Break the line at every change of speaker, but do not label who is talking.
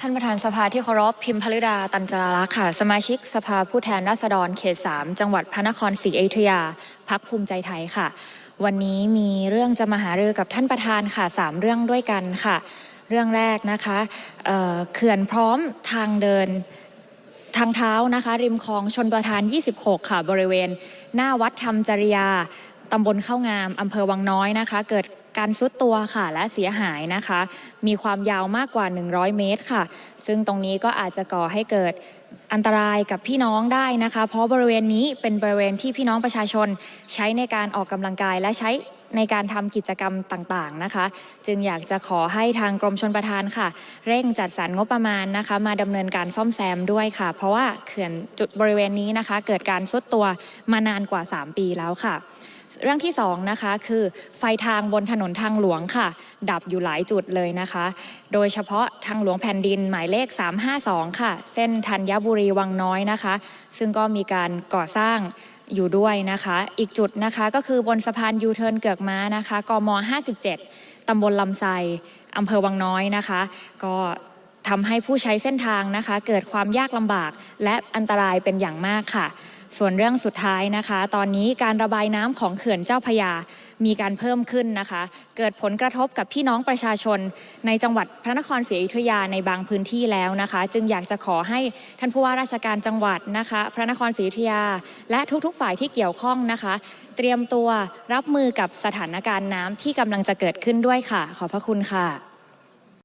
ท่านประธานสภาที่เคารพพิมพลิดาตันจรารักษ์ค่ะ สมาชิกสภาผู้แทนราษฎรเขต3จังหวัดพระนครศรีอยุธยาพักภูมิใจไทยค่ะ วันนี้มีเรื่องจะมาหารือกับท่านประธานค่ะ3เรื่องด้วยกันค่ะ เรื่องแรกนะคะเเขื่อนพร้อมทางเดินทางเท้านะคะ ริมคลองชนประทาน 26 ค่ะ บริเวณ หน้าวัดธรรมจริยาตำบลเข้างามอำเภอวังน้อยนะคะ เกิด การซุดตัวค่ะ และเสียหายนะคะ มีความยาวมากกว่า 100 เมตรค่ะ ซึ่งตรงนี้ก็อาจจะก่อให้เกิดอันตรายกับพี่น้องได้นะคะ เพราะบริเวณนี้เป็นบริเวณที่พี่น้องประชาชนใช้ในการออกกำลังกายและใช้ในการทำกิจกรรมต่างๆนะคะ จึงอยากจะขอให้ทางกรมชนประทานค่ะ เร่งจัดสรรงบประมาณนะคะ มาดำเนินการซ่อมแซมด้วยค่ะ เพราะว่าเขื่อนจุดบริเวณนี้นะคะ เกิดการซุดตัวมานานกว่า 3 ปีแล้วค่ะ เรื่องที่สองนะคะคือไฟทางบนถนนทางหลวงค่ะ ดับอยู่หลายจุดเลยนะคะ โดยเฉพาะทางหลวงแผ่นดินหมายเลข 352 ค่ะ เส้นธัญบุรีวังน้อยนะคะ ซึ่งก็มีการก่อสร้างอยู่ด้วยนะคะ อีกจุดนะคะก็คือบนสะพานยูเทิร์นเกือกม้านะคะกม 57 ตำบลลำไซอำเภอวังน้อยนะคะ ก็ทำให้ผู้ใช้เส้นทางนะคะ เกิดความยากลำบากและอันตรายเป็นอย่างมากค่ะ ส่วนเรื่องสุดท้ายนะคะ ตอนนี้การระบายน้ำของเขื่อนเจ้าพยามีการเพิ่มขึ้นนะคะ เกิดผลกระทบกับพี่น้องประชาชน ในจังหวัดพระนครศรีอยุธยาในบางพื้นที่แล้วนะคะ จึงอยากจะขอให้ท่านผู้ว่าราชการจังหวัดนะคะ พระนครศรีอยุธยา และทุกๆฝ่ายที่เกี่ยวข้องนะคะ เตรียมตัวรับมือกับสถานการณ์น้ำที่กำลังจะเกิดขึ้นด้วยค่ะ ขอบพระคุณค่ะ